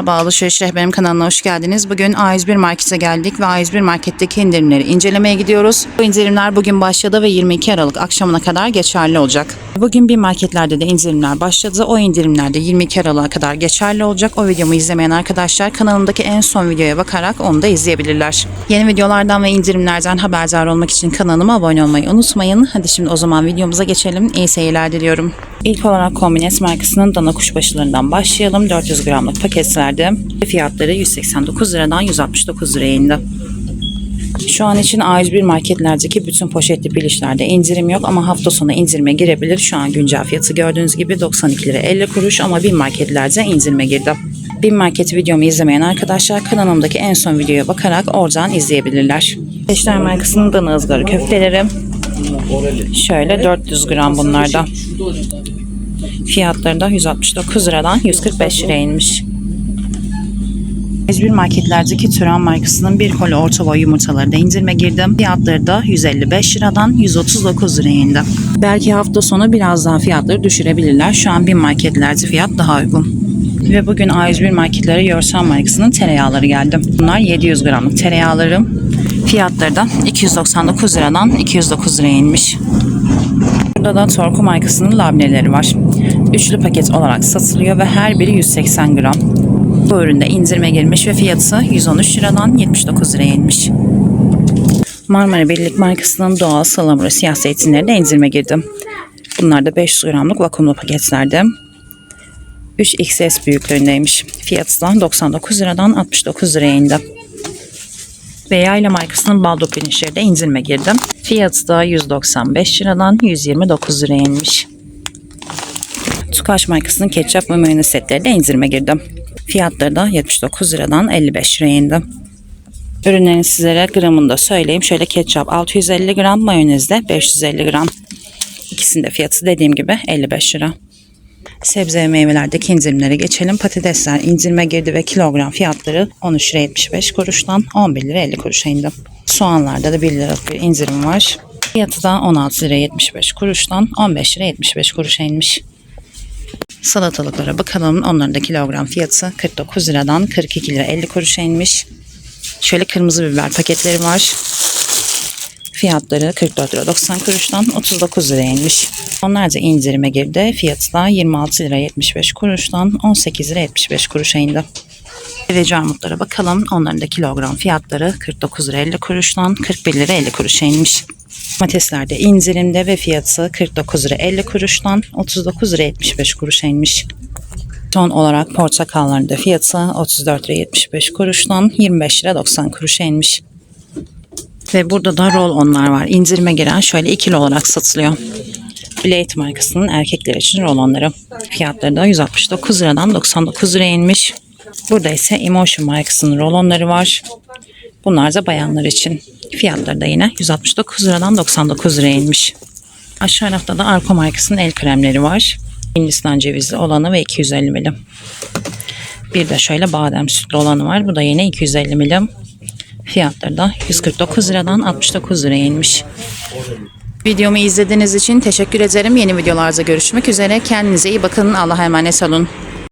Merhaba Alışveriş Rehberim kanalına hoş geldiniz. Bugün A101 Market'e geldik ve A101 Market'teki indirimleri incelemeye gidiyoruz. Bu indirimler bugün başladı ve 22 Aralık akşamına kadar geçerli olacak. Bugün bir marketlerde de indirimler başladı. O indirimler de 22 Aralık'a kadar geçerli olacak. O videomu izlemeyen arkadaşlar kanalımdaki en son videoya bakarak onu da izleyebilirler. Yeni videolardan ve indirimlerden haberdar olmak için kanalıma abone olmayı unutmayın. Hadi şimdi o zaman videomuza geçelim. İyi seyirler diliyorum. İlk olarak Kombines markasının dana kuşbaşılarından başlayalım. 400 gramlık paketlerde fiyatları 189 liradan 169 liraya indi. Şu an için A101 marketlerdeki bütün poşetli pilişlerde indirim yok ama hafta sonu indirime girebilir. Şu an güncel fiyatı gördüğünüz gibi 92 lira 50 kuruş ama bin marketlerde indirime girdi. Bin market videomu izlemeyen arkadaşlar kanalımdaki en son videoya bakarak oradan izleyebilirler. Beşler markasının dana ızgara köfteleri şöyle 400 gram bunlarda. Fiyatları da 169 liradan 145 liraya inmiş. Bir marketlerdeki Türan markasının bir koli orta boy yumurtaları da indirime girdim. Fiyatları da 155 liradan 139 liraya indi. Belki hafta sonu biraz daha fiyatları düşürebilirler. Şu an bir marketlerde fiyat daha uygun. Ve bugün A101 marketlere Yorsan markasının tereyağları geldi. Bunlar 700 gramlık tereyağları. Fiyatları da 299 liradan 209 liraya inmiş. Burada da Torku markasının labneleri var. Üçlü paket olarak satılıyor ve her biri 180 gram. Bu üründe indirime girmiş ve fiyatı 113 liradan 79 liraya inmiş. Marmara Birlik markasının doğal salamura siyah zeytinleri de indirime girdi. Bunlar da 500 gramlık vakumlu paketlerde. 3XS büyüklüğündeymiş. Fiyatı da 99 liradan 69 liraya indi. Ve Yayla markasının baldo pirinçleri de indirime girdi. Fiyatı da 195 liradan 129 liraya inmiş. Tukaş markasının ketçap ve mayonez setleri de indirime girdi. Fiyatları da 79 liradan 55 liraya indi. Ürünlerin sizlere gramını da söyleyeyim. Şöyle ketçap 650 gram, mayonez de 550 gram. İkisinin de fiyatı dediğim gibi 55 lira. Sebze ve meyvelerdeki indirimlere geçelim. Patatesler indirime girdi ve kilogram fiyatları 13 lira 75 kuruştan 11 lira 50 kuruşa indi. Soğanlarda da 1 liralık bir indirim var. Fiyatı da 16 lira 75 kuruştan 15 lira 75 kuruşa inmiş. Salatalıklara bakalım. Onların da kilogram fiyatı 49 liradan 42 lira 50 kuruşa inmiş. Şöyle kırmızı biber paketleri var. Fiyatları 44 lira 90 kuruştan 39 liraya inmiş. Onlar da indirime girdi. Fiyatı da 26 lira 75 kuruştan 18 lira 75 kuruşa indi. Deveci armutlara bakalım. Onların da kilogram fiyatları 49 lira 50 kuruştan 41 lira 50 kuruşa inmiş. Domateslerde indirimde ve fiyatı 49 lira 50 kuruştan 39 lira 75 kuruşa inmiş. Son olarak portakalların da fiyatı 34 lira 75 kuruştan 25 lira 90 kuruşa inmiş. Ve burada da roll onlar var. İndirime giren şöyle ikili olarak satılıyor. Blade markasının erkekler için rollonları. Fiyatları da 169 liradan 99 liraya inmiş. Burada ise Emotion markasının rollonları var. Bunlar da bayanlar için. Fiyatları da yine 169 liradan 99 liraya inmiş. Aşağı tarafta da Arko markasının el kremleri var. Hindistan cevizli olanı ve 250 milim. Bir de şöyle badem sütlü olanı var. Bu da yine 250 milim. Fiyatları da 149 liradan 69 liraya inmiş. Videomu izlediğiniz için teşekkür ederim. Yeni videolarda görüşmek üzere. Kendinize iyi bakın. Allah'a emanet olun.